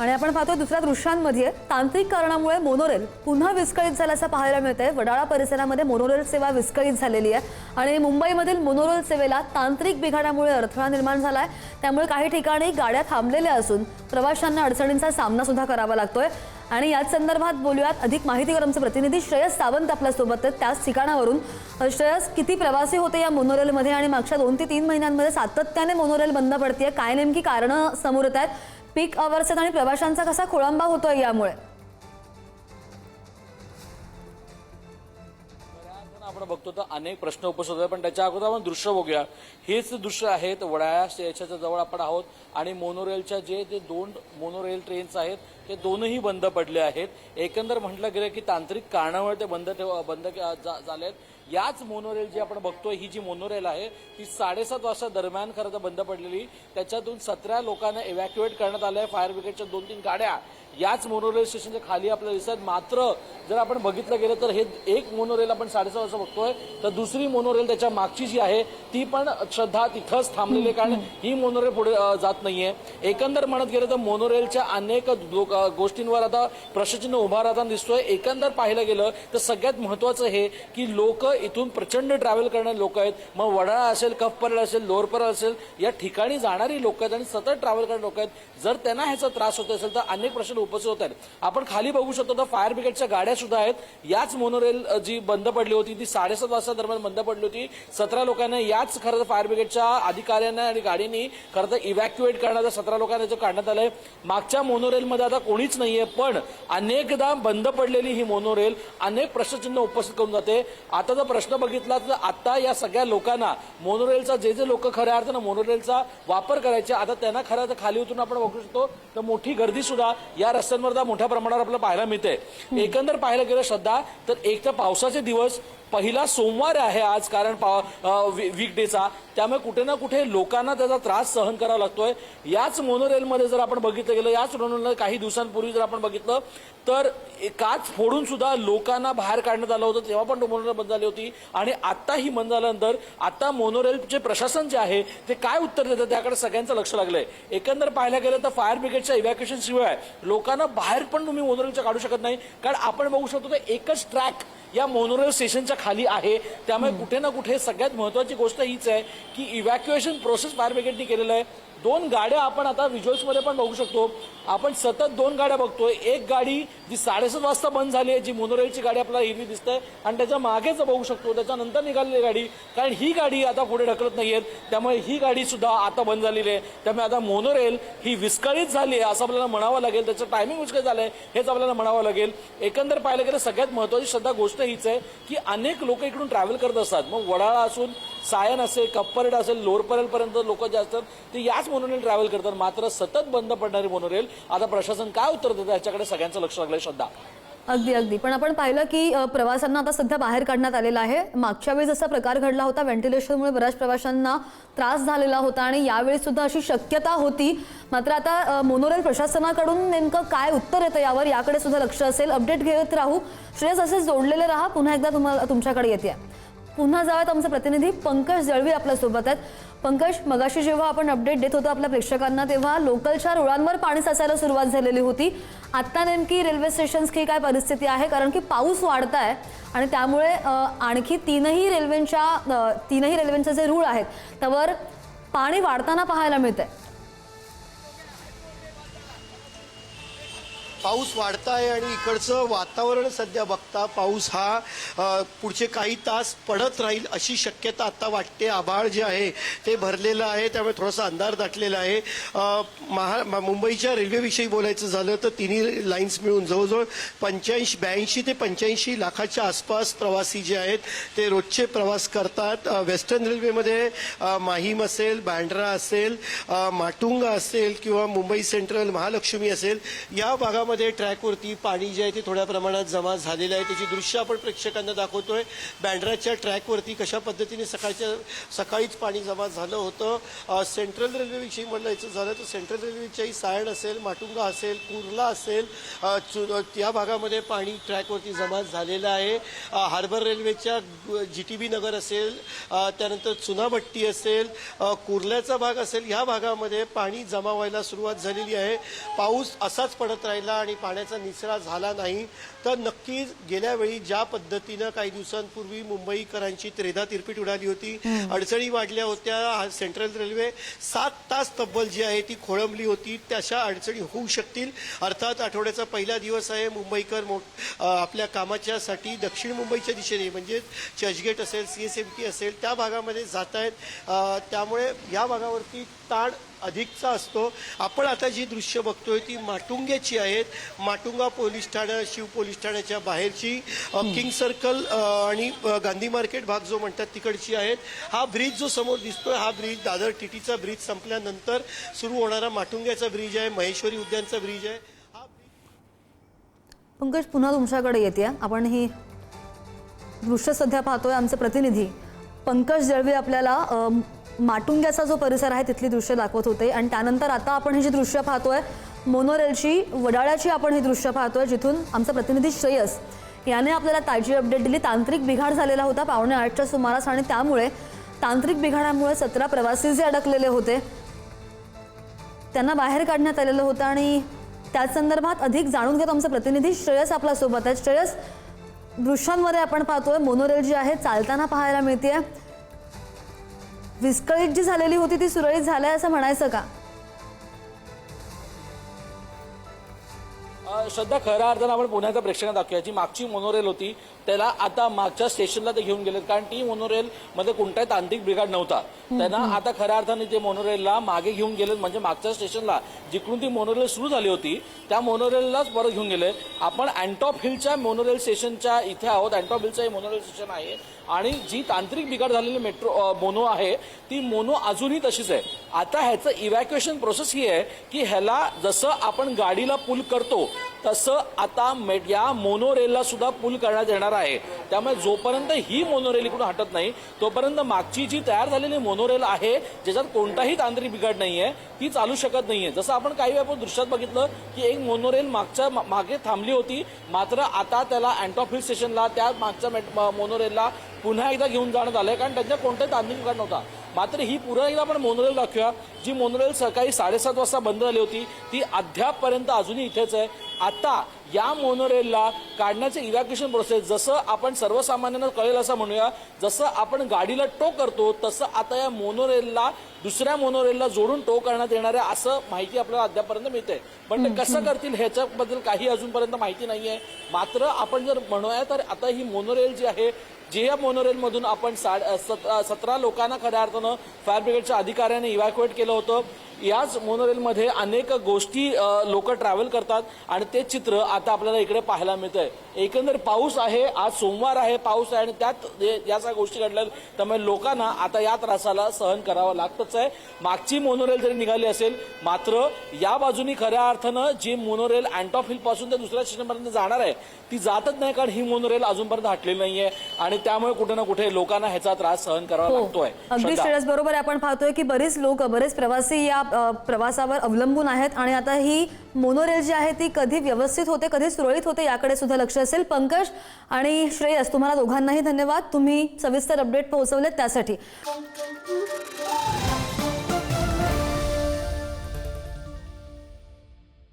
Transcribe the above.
आणि आपण पाहतो दुसऱ्या दृश्यांमध्ये तांत्रिक कारणामुळे मोनोरेल पुन्हा विस्कळीत झाल्याचं पाहायला मिळतंय. वडाळा परिसरामध्ये मोनोरेल सेवा विस्कळीत झालेली आहे. आणि मुंबईमधील मोनोरेल सेवेला तांत्रिक बिघाडामुळे अडथळा निर्माण झाला आहे त्यामुळे काही ठिकाणी गाड्या थांबलेल्या असून प्रवाशांना अडचणींचा सामना सुद्धा करावा लागतोय. आणि याच संदर्भात बोलूयात अधिक माहितीवर आमचे प्रतिनिधी श्रेयस सावंत आपल्यासोबत आहेत. त्याच ठिकाणावरून श्रेयस किती प्रवासी होते या मोनोरेलमध्ये आणि मागच्या दोन ते तीन महिन्यांमध्ये सातत्याने मोनोरेल बंद पडते काय नेमकी कारणं समोर येत आहेत? पीक आवर्स आणि प्रवाशांचा कसा खोळंबा होतोय यामुळे? आपण बघतो तर अनेक प्रश्न उपस्थित होतात पण त्याच्या अगोदर आपण दृश्य बघूया. हेच दृश्य आहेत वडाळा स्टेशनच्या जवळ आपण आहोत आणि मोनोरेलच्या जे ते दोन मोनोरेल ट्रेन्स आहेत ते दोनही बंद पडले आहेत. एकंदर म्हटलं गेलं की तांत्रिक कारणामुळे ते बंद ठेव बंद के- जा- याच मोनोरेल जी आपण बघतोय ही जी मोनोरेल आहे ती साडेसात वाजता दरम्यान खरं तर बंद पडलेली. त्याच्यातून सतरा लोकांना इव्हॅक्युएट करण्यात आलं आहे फायर ब्रिगेडच्या दोन तीन गाड्या याच मोनोरेल स्टेशनच्या खाली आपल्याला दिसत मात्र जर आपण बघितलं गेलं तर हे एक मोनोरेल आपण साडेसहा वाजता बघतोय तर दुसरी मोनोरेल त्याच्या मागची जी आहे ती पण श्रद्धा तिथंच थांबलेली आहे. कारण ही मोनोरेल पुढे जात नाहीये. एकंदर म्हणत गेलं तर मोनोरेलच्या अनेक गोष्टींवर आता प्रश्नचिन्ह उभा राहताना दिसतोय. एकंदर पाहिलं गेलं तर सगळ्यात महत्वाचं हे की लोक इथून प्रचंड ट्रॅव्हल करणारे लोक आहेत. मग वडाळा असेल कफपरळ असेल लोअरपरळ असेल या ठिकाणी जाणारी लोक आहेत आणि सतत ट्रॅव्हल करणारे लोक आहेत. जर त्यांना ह्याचा त्रास होत असेल तर अनेक प्रश्न उपस्थित होत आहेत. आपण खाली बघू शकतो तर फायर ब्रिगेडच्या गाड्या सुद्धा आहेत. याच मोनोरेल जी बंद पडली होती ती साडेसात वाजता दरम्यान बंद पडली होती. सतरा लोकांना याच खरं तर फायर ब्रिगेडच्या अधिकाऱ्यांना आणि गाडीनी खरं तर इव्हॅक्युएट करण्याचा सतरा लोकांना याचं काढण्यात आलंय. मागच्या मोनोरेलमध्ये आता कोणीच नाहीये पण अनेकदा बंद पडलेली ही मोनोरेल अनेक प्रश्नचिन्ह उपस्थित करून जाते. आता जर प्रश्न बघितला तर आता या सगळ्या लोकांना मोनोरेलचा जे जे लोक खऱ्या अर्थानं मोनोरेलचा वापर करायचे आता त्यांना खरं तर खाली उतरून आपण बघू शकतो तर मोठी गर्दी सुद्धा या रस्त्यांवर मोठ्या प्रमाणावर आपल्याला पाहायला मिळते. एकंदर पाहायला गेलं श्रद्धा तर एक तर पावसाचे दिवस पहिला सोमवार आहे आज कारण वीकडेचा त्यामुळे कुठे ना कुठे लोकांना त्याचा त्रास सहन करावा लागतोय. याच मोनोरेलमध्ये जर आपण बघितलं गेलं याच मोनोरेल काही दिवसांपूर्वी जर आपण बघितलं तर काच फोडून सुद्धा लोकांना बाहेर काढण्यात आलं होतं तेव्हा पण मोनोरेल बंद झाली होती. आणि आता ही बंद झाल्यानंतर आता मोनोरेलचे प्रशासन जे आहे ते काय उत्तर देतं त्याकडे सगळ्यांचं लक्ष लागलंय. एकंदर पाहायला गेलं तर फायर ब्रिगेडच्या इव्हॅक्युएशन शिवाय लोकांना बाहेर पण तुम्ही मोनोरेलच्या काढू शकत नाही. कारण आपण बघू शकतो तर एकच ट्रॅक या मोनोरेल स्टेशनच्या खाली आहे. त्यामुळे कुठे ना कुठे सगळ्यात महत्वाची गोष्ट हीच आहे की इव्हॅक्युएशन प्रोसेस फायर ब्रिगेडनी केलेलं आहे. दोन गाड्या आपण आता व्हिज्युअल्समध्ये पण बघू शकतो. आपण सतत दोन गाड्या बघतोय. एक गाडी जी साडेसात वाजता बंद झाली आहे जी मोनोरेलची गाडी आपल्याला हिरवी दिसते आणि त्याच्या मागेच बघू शकतो. त्याच्यानंतर निघालेली गाडी. कारण ही गाडी आता पुढे ढकलत नाहीयेत. त्यामुळे ही गाडी सुद्धा आता बंद झालेली आहे. त्यामुळे आता मोनोरेल ही विस्कळीत झाली आहे असं आपल्याला म्हणावं लागेल. त्याचं टायमिंग विस्कळीत झालंय हेच आपल्याला म्हणावं लागेल. एकंदर पाहायला गेलं सगळ्यात महत्वाची श्रद्धा गोष्ट हीच आहे की अनेक लोक इकडून ट्रॅव्हल करत असतात. मग वडाळा असून सायन असेल कप्परेड असेल लोअरपरेल लोक जे असतात ते याच मोनोरेल ट्रॅव्हल करतात. मात्र सतत बंद पडणारी मोनोरेल. आता प्रशासन काय उत्तर देतं? याच्याकडे सगळ्यांचं लक्ष लागलं श्रद्धा. अगदी अगदी. पण आपण पाहिलं की प्रवाशांना आता सध्या बाहेर काढण्यात आलेला आहे. मागच्या वेळी जसा प्रकार घडला होता व्हेंटिलेशनमुळे बऱ्याच प्रवाशांना त्रास झालेला होता आणि यावेळी सुद्धा अशी शक्यता होती. मात्र आता मोनोरेल प्रशासनाकडून नेमकं काय उत्तर येतं यावर याकडे सुद्धा लक्ष असेल. अपडेट घेत राहू. श्रेयस असेच जोडलेले राहा. पुन्हा एकदा तुम्हाला तुमच्याकडे येते. पुन्हा जाऊयात. आमचा प्रतिनिधी पंकज जळवी आपल्यासोबत आहेत. पंकज मगाशी जेव्हा आपण अपडेट देत होतो आपल्या प्रेक्षकांना तेव्हा लोकलच्या रुळांवर पाणी साचायला सुरुवात झालेली होती. आत्ता नेमकी रेल्वे स्टेशन्स की काय परिस्थिती आहे? कारण की पाऊस वाढत आहे आणि त्यामुळे आणखी तीनही रेल्वेंच्या तीनही रेल्वेंचे जे रूळ आहेत त्यावर पाणी वाढताना पाहायला मिळतंय. पाऊस वाढत आहे आणि इकडचं वातावरण सध्या बघता पाऊस हा पुढचे काही तास पडत राहील अशी शक्यता आता वाटते. आभाळ जे आहे ते भरलेलं आहे त्यामुळे थोडासा अंधार दाटलेला आहे. महा मुंबईच्या रेल्वेविषयी बोलायचं झालं तर तिन्ही लाईन्स मिळून जवळजवळ पंच्याऐंशी ब्याऐंशी ते पंच्याऐंशी लाखाच्या आसपास प्रवासी जे आहेत ते रोजचे प्रवास करतात. वेस्टर्न रेल्वेमध्ये माहीम असेल बँड्रा असेल माटुंगा असेल किंवा मुंबई सेंट्रल महालक्ष्मी असेल या भागामध्ये मध्ये ट्रॅकवरती पाणी जे आहे ते थोड्या प्रमाणात जमा झालेलं आहे. त्याची दृश्य आपण प्रेक्षकांना दाखवतोय. बँड्राच्या ट्रॅकवरती कशा पद्धतीने सकाळच्या सकाळीच पाणी जमा झालं होतं? सेंट्रल रेल्वेविषयी म्हणायचं झालं तर सेंट्रल रेल्वेच्याही सायण असेल माटुंगा असेल कुर्ला असेल या त्या भागामध्ये पाणी ट्रॅकवरती जमा झालेलं आहे. हार्बर रेल्वेच्या जी टी बी नगर असेल त्यानंतर चुनाभट्टी असेल कुर्ल्याचा भाग असेल ह्या भागामध्ये पाणी जमा व्हायला सुरुवात झालेली आहे. पाऊस असाच पडत राहिला. आणि पाण्याचा निचरा झाला नाही तर नक्कीच गेल्या वेळी ज्या पद्धतीनं काही दिवसांपूर्वी मुंबईकरांची त्रेधा तिरपीट उडाली होती अडचणी वाढल्या होत्या सेंट्रल रेल्वे सात तास तब्बल जी आहे ती खोळंबली होती तशा अडचणी होऊ शकतील. अर्थात आठवड्याचा पहिला दिवस आहे मुंबईकर अ, आपल्या कामाच्यासाठी दक्षिण मुंबईच्या दिशेने म्हणजे चर्चगेट असेल सी एस एम टी असेल त्या भागामध्ये जात आहेत त्यामुळे या भागावरती ताण अधिकचा असतो. आपण आता जी दृश्य बघतोय ती माटुंग्याची आहेत. माटुंगा पोलीस ठाणं शिव पोलीस ठाण्याच्या बाहेरची किंग सर्कल आणि गांधी मार्केट भाग जो म्हणतात तिकडची आहेत. हा ब्रिज जो समोर दिसतोय हा ब्रिज दादर टीटीचा ब्रिज संपल्यानंतर सुरू होणारा माटुंग्याचा ब्रिज आहे महेश्वरी उद्यानचा ब्रिज आहे. हा पंकज पुन्हा तुमच्याकडे येते. आपण ही दृश्य सध्या पाहतोय आमचे प्रतिनिधी. पंकज दळवी आपल्याला माटुंग्याचा जो परिसर आहे तिथली दृश्य दाखवत होते. आणि त्यानंतर आता आपण ही जी दृश्य पाहतोय मोनोरेलची वडाळ्याची आपण ही दृश्य पाहतोय जिथून आमचा प्रतिनिधी श्रेयस याने आपल्याला ताजी अपडेट दिली. तांत्रिक बिघाड झालेला होता पावणे आठच्या सुमारास आणि त्यामुळे तांत्रिक बिघाडामुळे सतरा प्रवासी जे अडकलेले होते त्यांना बाहेर काढण्यात आलेलं होतं आणि त्याच संदर्भात अधिक जाणून घेत आमचा प्रतिनिधी श्रेयस आपल्यासोबत आहे श्रेयस दृश्यांमध्ये आपण पाहतोय मोनोरेल जी आहे चालताना पाहायला मिळते विस्कळीत जी झालेली होती ती सुरळीत झालंय असं म्हणायचं का? श्रद्धा खऱ्या अर्थानं आपण एकदा प्रेक्षकांना दाखवूया. जी मागची मोनोरेल होती त्याला आता मागच्या स्टेशनला ते घेऊन गेलेत. कारण ती मोनोरेल मध्ये कोणताही तांत्रिक बिघाड नव्हता. त्यांना आता खऱ्या अर्थाने ते मोनोरेलला मागे घेऊन गेलेत. म्हणजे मागच्या स्टेशनला जिकडून ती मोनोरेल सुरू झाली होती त्या मोनोरेललाच परत घेऊन गेले आपण अँटॉप हिलच्या मोनोरेल स्टेशनच्या इथे आहोत. अँटॉप हिलचं हे मोनोरेल स्टेशन आहे. आणि जी तांत्रिक बिघाड झालेली मेट्रो मोनो आहे ती मोनो अजूनही तशीच आहे. आता ह्याचं इव्हॅक्युएशन प्रोसेस ही आहे की ह्याला जसं आपण गाडीला पूल करतो तसं आता मेट या मोनोरेलला सुद्धा पूल करण्यात येणार आहे. त्यामुळे जोपर्यंत ही मोनोरेल इकडून हटत नाही तोपर्यंत मागची जी तयार झालेली मोनोरेल आहे ज्याच्यात कोणताही तांत्रिक बिघाड नाही आहे ती चालू शकत नाही आहे जसं आपण काही वेळा आपण दृश्यात बघितलं की एक मोनोरेल मागच्या मा- मागे थांबली होती मात्र आता त्याला अँटॉप हिल स्टेशनला त्या मागच्या मेट- मोनोरेलला पुन्हा एकदा घेऊन जाण्यात आहे कारण त्यांच्या कोणताही तांत्रिक बिघाड नव्हता. मात्र ही पुन्हा एकदा आपण मोनोरेल दाखवूया. जी मोनोरेल सकाळी साडेसात वाजता बंद झाली होती ती अद्यापपर्यंत अजूनही इथेच आहे. आता या मोनोरेलला काढण्याचे इव्हॅक्युएशन प्रोसेस जसं आपण सर्वसामान्यांना कळेल असं म्हणूया जसं आपण गाडीला टो करतो तसं आता या मोनोरेलला दुसऱ्या मोनोरेलला जोडून टो करण्यात येणार आहे असं माहिती आपल्याला अद्यापर्यंत मिळते पण ते कसं करतील ह्याच्याबद्दल काही अजूनपर्यंत माहिती नाहीये. मात्र आपण जर म्हणूया तर आता ही मोनोरेल जी आहे जे या मोनोरेलमधून आपण साड सत- सतरा लोकांना खऱ्या अर्थानं फायर ब्रिगेडच्या अधिकाऱ्यांनी इव्हॅक्युएट केलं होतं. याच मोनोरेलमध्ये अनेक गोष्टी लोक ट्रॅव्हल करतात आणि ते चित्र आता आपल्याला इकडे पाहायला मिळतंय एकंदर पाऊस आहे आज सोमवार आहे पाऊस आहे आणि त्यात या सगळ्या गोष्टी घडल्या त्यामुळे लोकांना आता या त्रासाला सहन करावं लागतच आहे मागची मोनोरेल जरी निघाली असेल मात्र या बाजूनी खऱ्या अर्थानं जी मोनोरेल अँटॉप हिलपासून ते दुसऱ्या स्टेशनपर्यंत जाणार आहे ती जातच नाही कारण ही मोनोरेल अजूनपर्यंत हटलेली नाहीये आणि त्यामुळे कुठे ना कुठे लोकांना ह्याचा त्रास सहन करावा लागतोय हो. अगदी श्रद्धा. श्रेयस बरोबर आहे. आपण पाहतोय की बरेच लोक बरेच प्रवासी या प्रवासावर अवलंबून आहेत आणि आता ही मोनोरेल जी आहे ती कधी व्यवस्थित होते कधी सुरळीत होते याकडे सुद्धा लक्ष असेल. पंकज आणि श्रेयस तुम्हाला दोघांनाही धन्यवाद. तुम्ही सविस्तर अपडेट पोहोचवलेत त्यासाठी.